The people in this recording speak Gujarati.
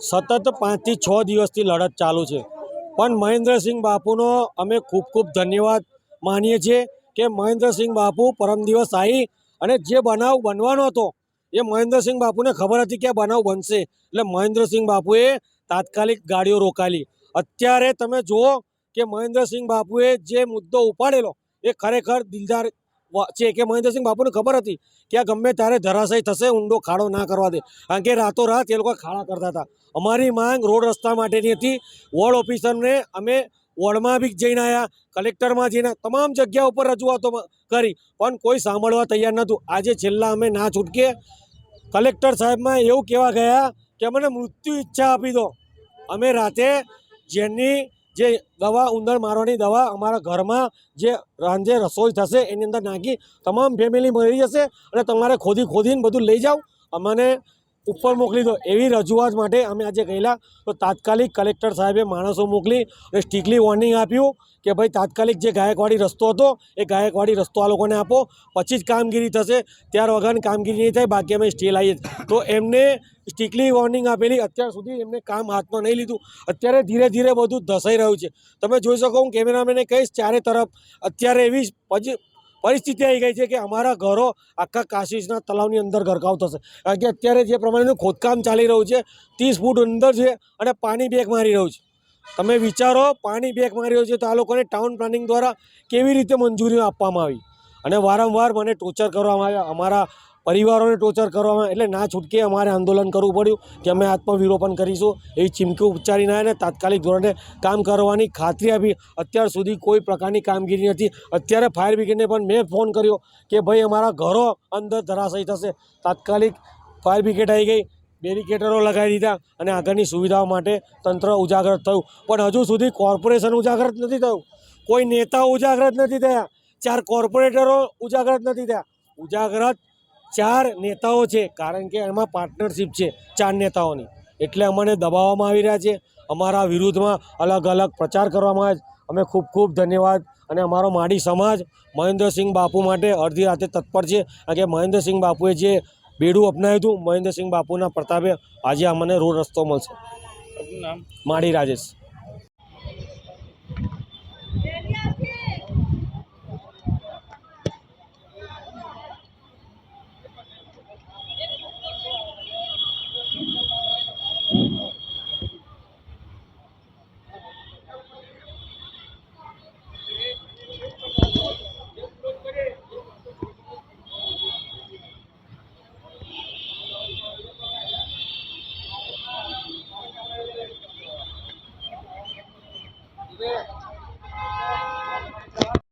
સતત પાંચથી છ દિવસથી લડત ચાલુ છે. પણ મહેન્દ્રસિંહ બાપુનો અમે ખૂબ ખૂબ ધન્યવાદ માનીએ છીએ કે મહેન્દ્રસિંહ બાપુ પરમ દિવસ આવી અને જે બનાવ બનવાનો હતો, એ મહેન્દ્રસિંહ બાપુને ખબર હતી કે બનાવ બનશે. એટલે મહેન્દ્રસિંહ બાપુએ તાત્કાલિક ગાડીઓ રોકાલી અત્યારે તમે જુઓ કે મહેન્દ્રસિંહ બાપુએ જે મુદ્દો ઉપાડેલો, એ ખરેખર દિલદાર છે કે મહેન્દ્રસિંહ બાપુને ખબર હતી કે આ ગમે ત્યારે ધરાશય થશે, ઊંડો ખાડો ના કરવા દે. કારણ કે રાતોરાત એ લોકો ખાડા કરતા હતા. અમારી માંગ રોડ રસ્તા માટેની હતી. વોર્ડ ઓફિસરને અમે વોર્ડમાં બી જઈને આવ્યા કલેક્ટરમાં જઈને તમામ જગ્યા ઉપર રજૂઆતો કરી. પણ કોઈ સાંભળવા તૈયાર નહોતું. આજે છેલ્લા અમે ના છૂટકે કલેક્ટર સાહેબમાં એવું કહેવા ગયા કે, અમને મૃત્યુ ઈચ્છા આપી દો. અમે રાતે જેની જે દવા ઉંદર મારવાની દવા અમારા ઘરમાં જે રાંધે રસોઈ થશે, એની અંદર નાખી તમામ ફેમિલી મરી જશે અને તમારે ખોદી ખોદીને બધું લઈ જાઓ. અમને ઉપર મોકલી દો. એવી રજૂઆત માટે અમે આજે ગયેલા. તો તાત્કાલિક કલેક્ટર સાહેબે માણસો મોકલી અને સ્ટ્રિકલી વોર્નિંગ આપ્યું કે ભાઈ તાત્કાલિક જે ગાયકવાડી રસ્તો હતો, એ ગાયકવાડી રસ્તો આ લોકોને આપો. પછી જ કામગીરી થશે. ત્યાર વગર કામગીરી નહીં થાય. બાકી અમે સ્ટીલ આવીએ તો એમને સ્ટ્રિકલી વોર્નિંગ આપેલી. અત્યાર સુધી એમને કામ હાથમાં નહીં લીધું. અત્યારે ધીરે ધીરે બધું ધસાઈ રહ્યું છે. તમે જોઈ શકો, હું કેમેરામેને કહીશ, ચારે તરફ અત્યારે એવી પજી- પરિસ્થિતિ આવી ગઈ છે કે અમારા ઘરો આખા કાશીશના તલાવની અંદર ગરકાવ થશે. કારણ કે અત્યારે જે પ્રમાણેનું ખોદકામ ચાલી રહ્યું છે, ત્રીસ ફૂટ અંદર છે અને પાણી બેક મારી રહ્યું છે. તમે વિચારો, પાણી બેક મારી રહ્યું છે તો આ લોકોને ટાઉન પ્લાનિંગ દ્વારા કેવી રીતે મંજૂરીઓ આપવામાં આવી? અને વારંવાર મને ટોર્ચર કરવામાં આવ્યા. અમારા પરિવારોને ટોર્ચર કરવામાં એટલે ના છૂટકે અમારે આંદોલન કરવું પડ્યું કે અમે આત્મવિરોપણ કરીશું. એવી ચીમકી ઉચ્ચારીને આવીને તાત્કાલિક ધોરણે કામ કરવાની ખાતરી આપી. અત્યાર સુધી કોઈ પ્રકારની કામગીરી નથી. અત્યારે ફાયર બ્રિગેડને પણ મેં ફોન કર્યો કે ભાઈ અમારા ઘરો અંદર ધરાશયી થશે. તાત્કાલિક ફાયર બ્રિગેડ આવી ગઈ. બેરિકેટરો લગાવી દીધા અને આગળની સુવિધાઓ માટે તંત્ર ઉજાગર થયું. પણ હજુ સુધી કોર્પોરેશન ઉજાગર નથી થયું. કોઈ નેતાઓ ઉજાગર નથી થયા. ચાર કોર્પોરેટરો ઉજાગર નથી થયા. ઉજાગરત ચાર નેતાઓ છે કારણ કે એમાં પાર્ટનરશિપ છે ચાર નેતાઓની. એટલે અમને દબાવવામાં આવી રહ્યા છે. અમારા વિરુદ્ધમાં અલગ અલગ પ્રચાર કરવામાં આવે અમે ખૂબ ખૂબ ધન્યવાદ. અને અમારો માડી સમાજ મહેન્દ્રસિંહ બાપુ માટે અડધી રાતે તત્પર છે. કારણ કે મહેન્દ્રસિંહ બાપુએ જે બેડું અપનાવ્યું હતું મહેન્દ્રસિંહ બાપુના પ્રતાપે આજે અમને રોડ રસ્તો મળશે. માડી રાજેશ. there.